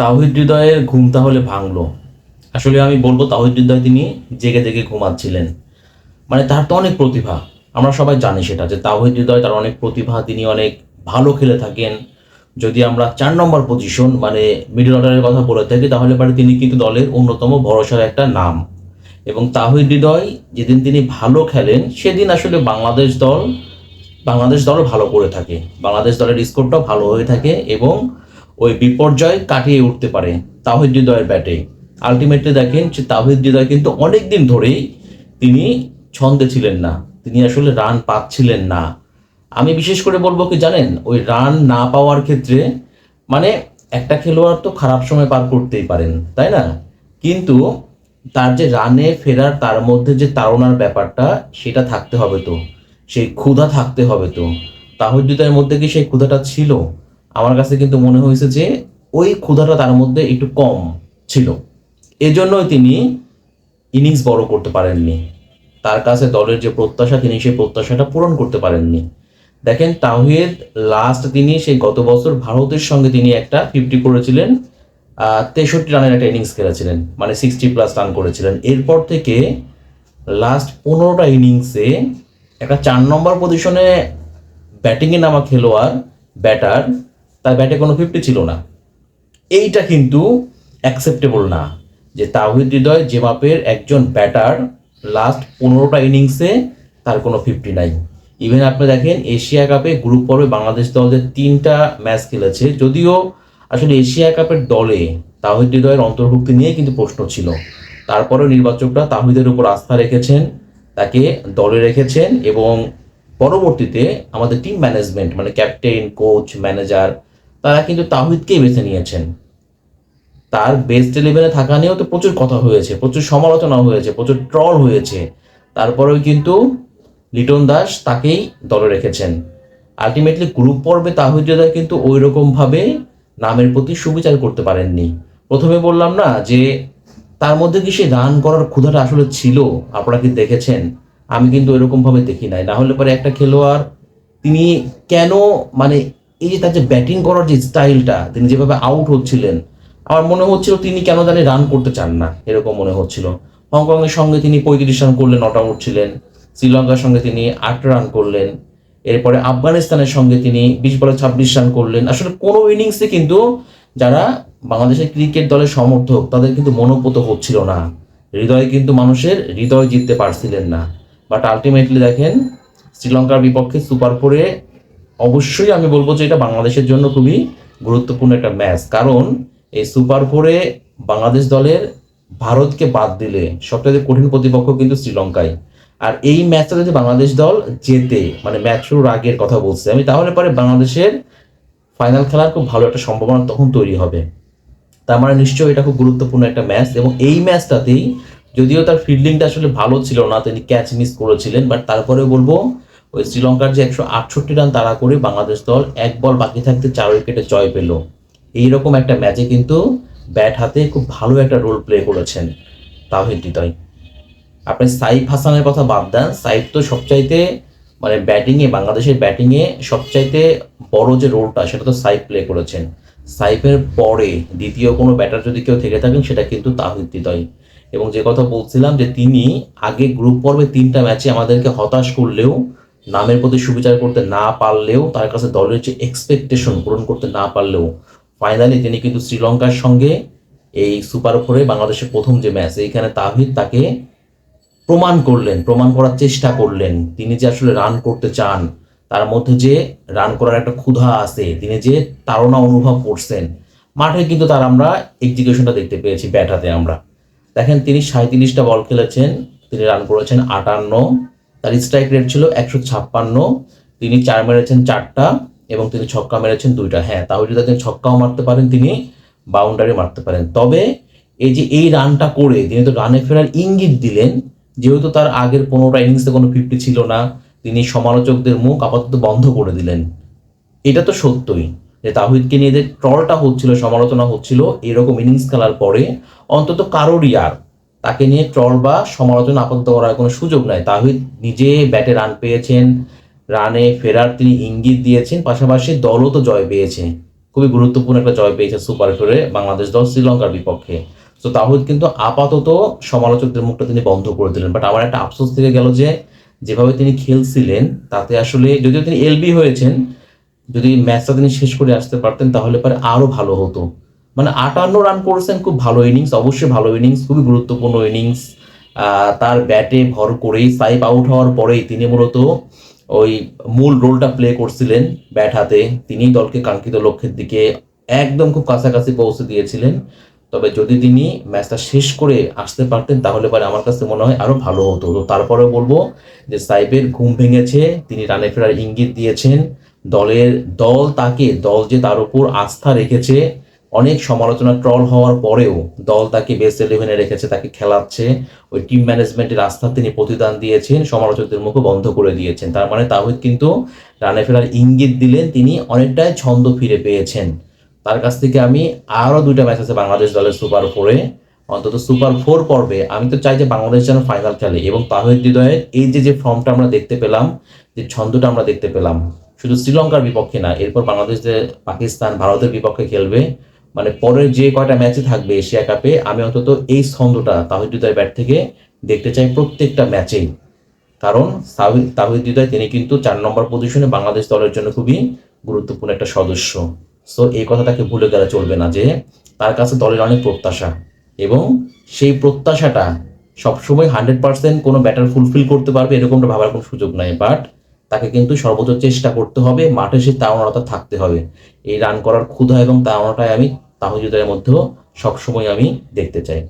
তাহিদ হৃদয়ের ঘুম তাহলে ভাঙলো। আসলে আমি বলব তাহিদ হৃদয় তিনি জেগে জেগে ঘুমাচ্ছিলেন। মানে তার তো অনেক প্রতিভা, আমরা সবাই জানি সেটা যে তাহিদ হৃদয় তার অনেক প্রতিভা, তিনি অনেক ভালো খেলে থাকেন। যদি আমরা চার নম্বর পজিশন মানে মিডল অর্ডারের কথা বলে থাকি, তাহলে পরে তিনি কিন্তু দলের অন্যতম ভরসার একটা নাম। এবং তাহিদ হৃদয় যেদিন তিনি ভালো খেলেন, সেদিন আসলে বাংলাদেশ দল, বাংলাদেশ দলও ভালো করে থাকে। বাংলাদেশ দলের স্কোরটাও ভালো হয়ে থাকে এবং ওই বিপর্যয় কাটিয়ে উঠতে পারে তাহিদ হৃদয়ের ব্যাটে। আলটিমেটলি দেখেন যে তাহিদ হৃদয় কিন্তু অনেক দিন ধরেই তিনি ছন্দে ছিলেন না। তিনি আসলে রান পাচ্ছিলেন না। আমি বিশেষ করে বলব কি জানেন, ওই রান না পাওয়ার ক্ষেত্রে মানে একটা খেলোয়াড় তো খারাপ সময় পার করতেই পারেন, তাই না? কিন্তু তার যে রানে ফেরার তার মধ্যে যে তাড়নার ব্যাপারটা, সেটা থাকতে হবে তো। সেই ক্ষুধা থাকতে হবে তো। তাহিদ্দিতার মধ্যে কি সেই ক্ষুধাটা ছিল? আমার কাছে কিন্তু মনে হয়েছে যে ওই ক্ষুধাটা তার মধ্যে একটু কম ছিল। এজন্যই তিনি ইনিংস বড় করতে পারেননি। তার কাছে দলের যে প্রত্যাশা, তিনি সেই প্রত্যাশাটা পূরণ করতে পারেননি। দেখেন তাহিদ লাস্ট তিনি সেই গত বছর ভারতের সঙ্গে তিনি একটা ফিফটি করেছিলেন তেষট্টি রানের একটা ইনিংস খেলেছিলেন মানে সিক্সটি প্লাস রান করেছিলেন। এরপর থেকে লাস্ট পনেরোটা ইনিংসে একটা চার নম্বর পজিশনে ব্যাটিংয়ে নামা খেলোয়াড় ব্যাটার তার ব্যাটে কোনো ফিফটি ছিল না। এইটা কিন্তু অ্যাকসেপ্টেবল না যে তাহিদ হৃদয় যে মাপের একজন ব্যাটার লাস্ট পনেরোটা ইনিংসে তার কোনো ফিফটি নাই। ইভেন আপনি দেখেন এশিয়া কাপে গ্রুপ পর্বে বাংলাদেশ দল যে তিনটা ম্যাচ খেলেছে, যদিও আসলে এশিয়া কাপের দলে তাহিদ হৃদয়ের অন্তর্ভুক্তি নিয়ে কিন্তু প্রশ্ন ছিল। তারপরেও নির্বাচকরা তাহিদের উপর আস্থা রেখেছেন, তাকে দলে রেখেছেন এবং পরবর্তীতে আমাদের টিম ম্যানেজমেন্ট মানে ক্যাপ্টেন কোচ ম্যানেজার তারা কিন্তু তাহিদকেই বেছে নিয়েছেন। তার বেস্ট ইলেভেনে থাকা নিয়েও তো প্রচুর কথা হয়েছে, প্রচুর সমালোচনা হয়েছে, প্রচুর ট্রল হয়েছে। তারপরেও কিন্তু লিটন দাস তাকেই দলে রেখেছেন। আলটিমেটলি গ্রুপ পর্বে তাহিদ কিন্তু ওই রকমভাবে নামের প্রতি সুবিচার করতে পারেননি। প্রথমে বললাম না যে, তার মধ্যে কি সে রান করার ক্ষুধাটা আসলে ছিল? আপনারা কি দেখেছেন? আমি কিন্তু এরকম ভাবে দেখি নাই। না হলে পরে একটা খেলোয়াড়, তিনি কেন মানে এই যে তার যে ব্যাটিং করার যে স্টাইলটা তিনি যেভাবে আউট হচ্ছিলেন, আমার মনে হচ্ছিল তিনি কেন জানি রান করতে চান না, এরকম মনে হচ্ছিল। হংকংয়ের সঙ্গে তিনি পঁয়ত্রিশ রান করলেন নট আউট ছিলেন, শ্রীলঙ্কার সঙ্গে তিনি আট রান করলেন, এরপরে আফগানিস্তানের সঙ্গে তিনি বিশ বলে ছাব্বিশ রান করলেন। আসলে কোনো ইনিংসে কিন্তু যারা বাংলাদেশের ক্রিকেট দলের সমর্থক, তাদের কিন্তু মনোপুত হচ্ছিল না। হৃদয় কিন্তু মানুষের হৃদয় জিততে পারছিলেন না। বাট আলটিমেটলি দেখেন, শ্রীলঙ্কার বিপক্ষে সুপার ফোরে অবশ্যই আমি বলব যে এটা বাংলাদেশের জন্য খুবই গুরুত্বপূর্ণ একটা ম্যাচ কারণ এই সুপার ফোরে বাংলাদেশ দলের ভারতকে বাদ দিলে সবচেয়ে কঠিন প্রতিপক্ষ কিন্তু শ্রীলঙ্কায় আর এই ম্যাচটা যদি বাংলাদেশ দল জেতে মানে ম্যাচ শুরুর আগের কথা বলছি আমি, তাহলে পরে বাংলাদেশের ফাইনাল খেলার খুব ভালো একটা সম্ভাবনা তখন তৈরি হবে। তার মানে নিশ্চয়ই এটা খুব গুরুত্বপূর্ণ একটা ম্যাচ এবং এই ম্যাচটাতেই যদিও তার ফিল্ডিংটা আসলে ভালো ছিল না, তিনি ক্যাচ মিস করেছিলেন বাট তারপরে বলব ওই শ্রীলঙ্কার যে একশো আটষট্টি রান তাড়া করে বাংলাদেশ দল এক বল বাকি থাকতে চার উইকেটে জয় পেল। এইরকম একটা ম্যাচে কিন্তু ব্যাট হাতে খুব ভালো একটা রোল প্লে করেছেন তাহিদ হৃদয়। আপনি সাইফ হাসানের কথা বাদ দেন, সাইফ তো সবচাইতে মানে ব্যাটিংয়ে বাংলাদেশের ব্যাটিংয়ে সবচাইতে বড় যে রোলটা সেটা তো সাইফ প্লে করেছেন। সাইফের পরে দ্বিতীয় কোনো ব্যাটার যদি কেউ থেকে থাকেন, সেটা কিন্তু তাহিদ হৃদয়। এবং যে কথা বলছিলাম যে তিনি আগে গ্রুপ পর্বে তিনটা ম্যাচে আমাদেরকে হতাশ করলেও নামের প্রতি সুবিচার করতে না পারলেও তার কাছে দলের যে এক্সপেকটেশন পূরণ করতে না পারলেও ফাইনালি তিনি কিন্তু শ্রীলঙ্কার সঙ্গে এই সুপার ফোরে বাংলাদেশের প্রথম যে ম্যাচ এইখানে তাহিদ তাকে প্রমাণ করলেন, প্রমাণ করার চেষ্টা করলেন। তিনি যে আসলে রান করতে চান, তার মধ্যে যে রান করার একটা ক্ষুধা আছে, তিনি যে তাড়না অনুভব করছেন, মাঠে কিন্তু তার আমরা এক্সিকিউশনটা দেখতে পেয়েছি ব্যাট হাতে আমরা। দেখেন তিনি সাঁত্রিশটা বল খেলেছেন, তিনি রান করেছেন আটান্ন তার স্ট্রাইক রেট ছিল একশো ছাপ্পান্ন, তিনি চার মেরেছেন চারটা এবং তিনি ছক্কা মেরেছেন দুইটা। হ্যাঁ তাহলে যদি তিনি ছক্কাও মারতে পারেন, তিনি বাউন্ডারি মারতে পারেন। তবে এই যে এই রানটা করে তিনি তো রানে ফেরার ইঙ্গিত দিলেন, যেহেতু তার আগের পনেরোটা ইনিংসে কোনো ফিফটি ছিল না, তিনি সমালোচকদের মুখ আপাতত বন্ধ করে দিলেন। এটা তো সত্যই যে তাহিদকে নিয়ে যে ট্রলটা হচ্ছিল, সমালোচনা হচ্ছিল, এরকম ইনিংস খেলার পরে অন্তত কারোরই আর তাকে নিয়ে ট্রল বা সমালোচনা আপাতত করার কোনো সুযোগ নাই। তাহিদ নিজে ব্যাটে রান পেয়েছেন, রানে ফেরার তিনি ইঙ্গিত দিয়েছেন, পাশাপাশি দলও তো জয় পেয়েছে। খুবই গুরুত্বপূর্ণ একটা জয় পেয়েছে সুপার ফোরে বাংলাদেশ দল শ্রীলঙ্কার বিপক্ষে। তো তাহিদ কিন্তু আপাতত সমালোচকদের মুখটা তিনি বন্ধ করে দিলেন। বাট আমার একটা আফসোস থেকে গেল যে, যেভাবে তিনি খেলছিলেন, তাতে আসলে যদিও তিনি এলবি হয়েছেন, যদি ম্যাচটা তিনি শেষ করে আসতে পারতেন তাহলে পরে আরও ভালো হতো। মানে আটান্ন রান করেছেন, খুব ভালো ইনিংস অবশ্যই ভালো ইনিংস খুবই গুরুত্বপূর্ণ ইনিংস তার ব্যাটে ভর করেই সাইপ আউট হওয়ার পরেই তিনি মূলত ওই মূল রোলটা প্লে করছিলেন ব্যাট হাতে। তিনি দলকে কাঙ্ক্ষিত লক্ষ্যের দিকে একদম খুব কাছাকাছি পৌঁছে দিয়েছিলেন। তবে যদি তিনি ম্যাচটা শেষ করে আসতে পারতেন, তাহলে পরে আমার কাছে মনে হয় আরও ভালো হতো। তো তারপরে বলব যে সাইবের ঘুম ভেঙেছে, তিনি রানে ফেরার ইঙ্গিত দিয়েছেন। দলের দল তাকে, দল যে তার উপর আস্থা রেখেছে অনেক সমালোচনা ট্রল হওয়ার পরেও দল তাকে বেস্ট ইলেভেনে রেখেছে, তাকে খেলাচ্ছে। ওই টিম ম্যানেজমেন্টের আস্থা তিনি প্রতিদান দিয়েছেন, সমালোচকদের মুখে বন্ধ করে দিয়েছেন। তার মানে তাহিদ কিন্তু রানে ফেরার ইঙ্গিত দিলেন, তিনি অনেকটাই ছন্দ ফিরে পেয়েছেন। তার কাছ থেকে আমি আরও দুইটা ম্যাচ আছে বাংলাদেশ দলের সুপার ফোরে অন্তত সুপার ফোর পর্বে আমি তো চাই যে বাংলাদেশ যেন ফাইনাল খেলে এবং তাহিদ হৃদয়ের এই যে যে ফর্মটা আমরা দেখতে পেলাম, যে ছন্দটা আমরা দেখতে পেলাম, শুধু শ্রীলঙ্কার বিপক্ষে না, এরপর বাংলাদেশ যে পাকিস্তান, ভারতের বিপক্ষে খেলবে মানে পরের যে কয়টা ম্যাচে থাকবে এশিয়া কাপে আমি অন্তত এই ছন্দটা তাহিদ হৃদয় ব্যাট থেকে দেখতে চাই প্রত্যেকটা ম্যাচেই কারণ তাহিদ তাহিদ হৃদয় তিনি কিন্তু চার নম্বর পজিশনে বাংলাদেশ দলের জন্য খুবই গুরুত্বপূর্ণ একটা সদস্য। সো এই কথাটাকে ভুলে গেলে চলবে না যে তার কাছে দলের অনেক প্রত্যাশা এবং সেই প্রত্যাশাটা সবসময় হান্ড্রেড পার্সেন্ট কোনো ব্যাটার ফুলফিল করতে পারবে এরকমটা ভাবার কোনো সুযোগ নাই। বাট তাকে কিন্তু সর্বোচ্চ চেষ্টা করতে হবে, মাঠে সে তাড়নাটা থাকতে হবে। এই রান করার ক্ষুধা এবং তাড়নাটাই আমি তাহিদের মধ্যেও সবসময় আমি দেখতে চাই।